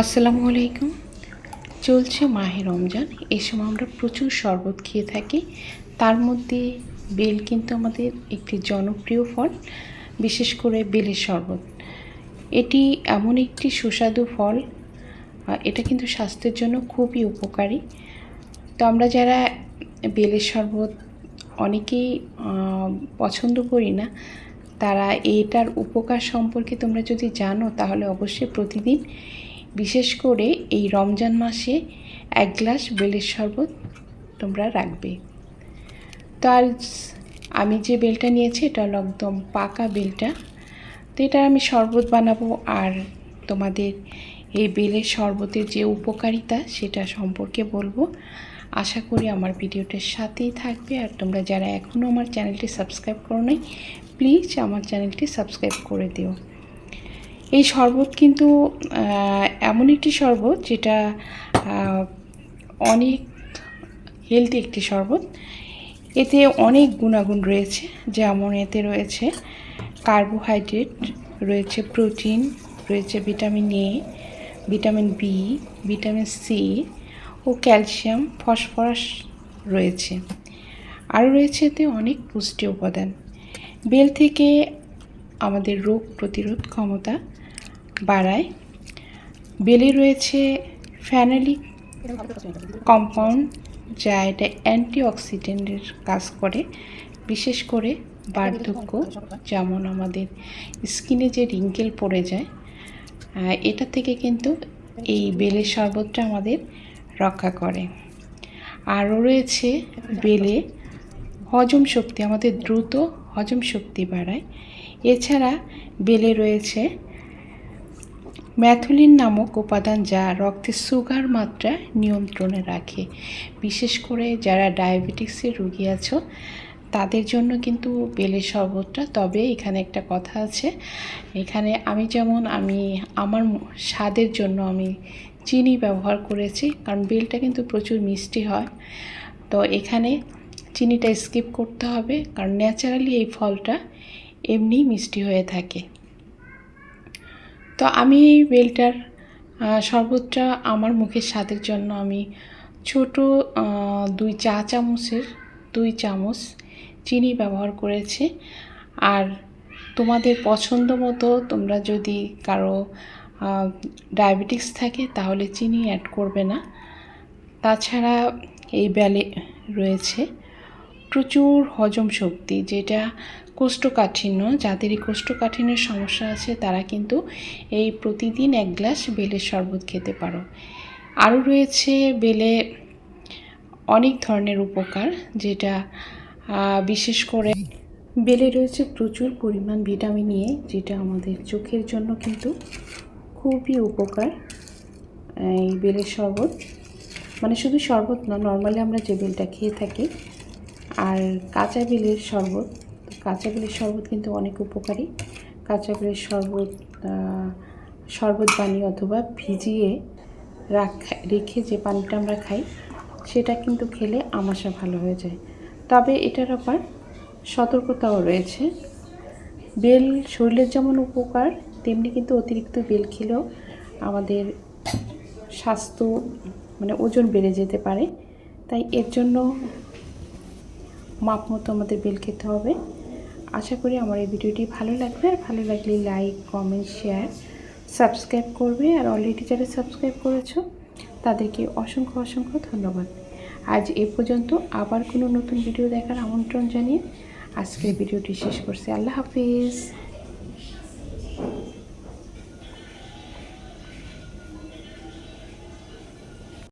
আসসালামু আলাইকুম। চলছে মাহে রমজান। এই সময় আমরা প্রচুর শরবত খেয়ে থাকি। তার মধ্যে বেল কিন্তু আমাদের একটি জনপ্রিয় ফল, বিশেষ করে বেলের শরবত। এটি এমন একটি সুস্বাদু ফল এটা কিন্তু স্বাস্থ্যের জন্য খুবই উপকারী। তো আমরা যারা বেলের শরবত অনেকেই পছন্দ করি না, তারা এটার উপকার সম্পর্কে তোমরা যদি জানো, তাহলে অবশ্যই প্রতিদিন বিশেষ করে এই রমজান মাসে এক গ্লাস বেলের শরবত তোমরা রাখবে। তো আজ আমি যে বেলটা নিয়েছি, এটা হলো একদম পাকা বেলটা। তো এটা আমি শরবত বানাবো আর তোমাদের এই বেলের শরবতের যে উপকারিতা সেটা সম্পর্কে বলব। আশা করি আমার ভিডিওটার সাথেই থাকবে। আর তোমরা যারা এখনও আমার চ্যানেলটি সাবস্ক্রাইব করো নাই, প্লিজ আমার চ্যানেলটি সাবস্ক্রাইব করে দিও। এই শরবত কিন্তু এমন একটি শরবত যেটা অনেক হেলদি একটি শরবত। এতে অনেক গুণাগুণ রয়েছে, যেমন এতে রয়েছে কার্বোহাইড্রেট রয়েছে প্রোটিন রয়েছে vitamin A vitamin B vitamin C O calcium phosphorus রয়েছে। আরও রয়েছে এতে অনেক পুষ্টি উপাদান। বেল থেকে আমাদের রোগ প্রতিরোধ ক্ষমতা বাড়ায়। বেলে রয়েছে ফ্যানালিক কম্পাউন্ড, যা এটা অ্যান্টিঅক্সিডেন্টের কাজ করে। বিশেষ করে বার্ধক্য, যেমন আমাদের স্কিনে যে রিঙ্কেল পড়ে যায় এটা থেকে কিন্তু এই বেলের শরবতটা আমাদের রক্ষা করে। আরও রয়েছে বেলে হজম শক্তি, আমাদের দ্রুত হজম শক্তি বাড়ায়। এছাড়া বেলে রয়েছে ম্যাথুলিন নামক উপাদান যা রক্তে সুগার মাত্রা নিয়ন্ত্রণে রাখে। বিশেষ করে যারা ডায়াবেটিক্সের রুগী আছো, তাদের জন্য কিন্তু বেলের শরবতটা। তবে এখানে একটা কথা আছে, এখানে আমি যেমন, আমি, আমার স্বাদের জন্য আমি চিনি ব্যবহার করেছি, কারণ বেলটা কিন্তু প্রচুর মিষ্টি হয়। তো এখানে চিনিটা স্কিপ করতে হবে, কারণ ন্যাচারালি এই ফলটা এমনি মিষ্টি হয়ে থাকে। তো আমি এই বেলটার শরবতটা আমার মুখের স্বাদের জন্য আমি ছোট দুই চা চামচের, দুই চামচ চিনি ব্যবহার করেছি। আর তোমাদের পছন্দ মতো তোমরা যদি কারও ডায়াবেটিক্স থাকে তাহলে চিনি অ্যাড করবে না। তাছাড়া এই বেলে রয়েছে প্রচুর হজম শক্তি যেটা কোষ্ঠকাঠিন্য যাদের এই কোষ্ঠকাঠিন্যের সমস্যা আছে, তারা কিন্তু এই প্রতিদিন এক গ্লাস বেলের শরবত খেতে পারো। আরও রয়েছে বেলে অনেক ধরনের উপকার, যেটা বিশেষ করে বেলে রয়েছে প্রচুর পরিমাণ ভিটামিন এ, যেটা আমাদের চোখের জন্য কিন্তু খুবই উপকার, এই বেলের শরবত। মানে শুধু শরবত না, নর্মালি আমরা যে বেলটা খেয়ে থাকি, আর কাঁচা বেলের শরবত কাঁচা বেলের শরবত কিন্তু অনেক উপকারী। কাঁচা বেলের শরবত শরবত বানিয়ে অথবা ভিজিয়ে রাখ, রেখে যে পানিটা আমরা খাই, সেটা কিন্তু খেলে আমাশা ভালো হয়ে যায়। তবে এটার আবার সতর্কতাও রয়েছে। বেল শরীরের যেমন উপকার, তেমনি কিন্তু অতিরিক্ত বেল খেলেও আমাদের স্বাস্থ্য মানে ওজন বেড়ে যেতে পারে। তাই এর জন্য মাপ মতো আমাদের বেল খেতে হবে। আশা করি আমার এই ভিডিওটি ভালো লাগবে। আর ভালো লাগলে লাইক কমেন্ট শেয়ার সাবস্ক্রাইব করবে। আর অলরেডি যারা সাবস্ক্রাইব করেছ, তাদেরকে অসংখ্য অসংখ্য ধন্যবাদ। আজ এ পর্যন্ত আবার কোনো নতুন ভিডিও দেখার আমন্ত্রণ জানিয়ে আজকের ভিডিওটি শেষ করছি। আল্লাহ হাফিজ।